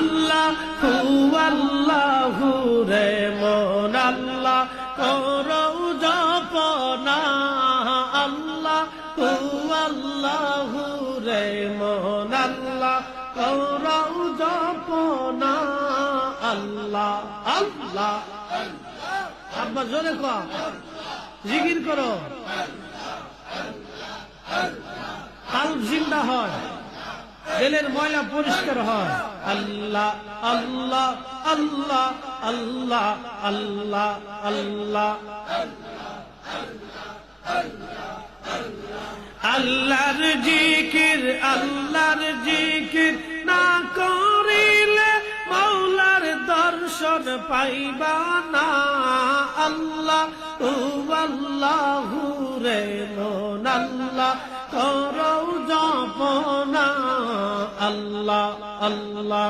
আল্লাহ আল্লাহ রে, মন আল্লাহ, করো জপনা। আল্লাহ আল্লাহ রে, মন আল্লাহ, করো জপনা। আল্লাহ আল্লাহ আব্বা, জোরে কো জিকির করো। কাল জিন্দা হয়। দিলের ময়লা পরিষ্কার হয়। আল্লাহ আল্লাহ আল্লাহ আল্লাহ আল্লাহ আল্লাহ। আল্লাহর জিকির আল্লাহর জিকির না করিলে মৌলার দর্শন পাইবা না। আল্লাহ রে মন আল্লাহ করো আল্লাহ আল্লাহ।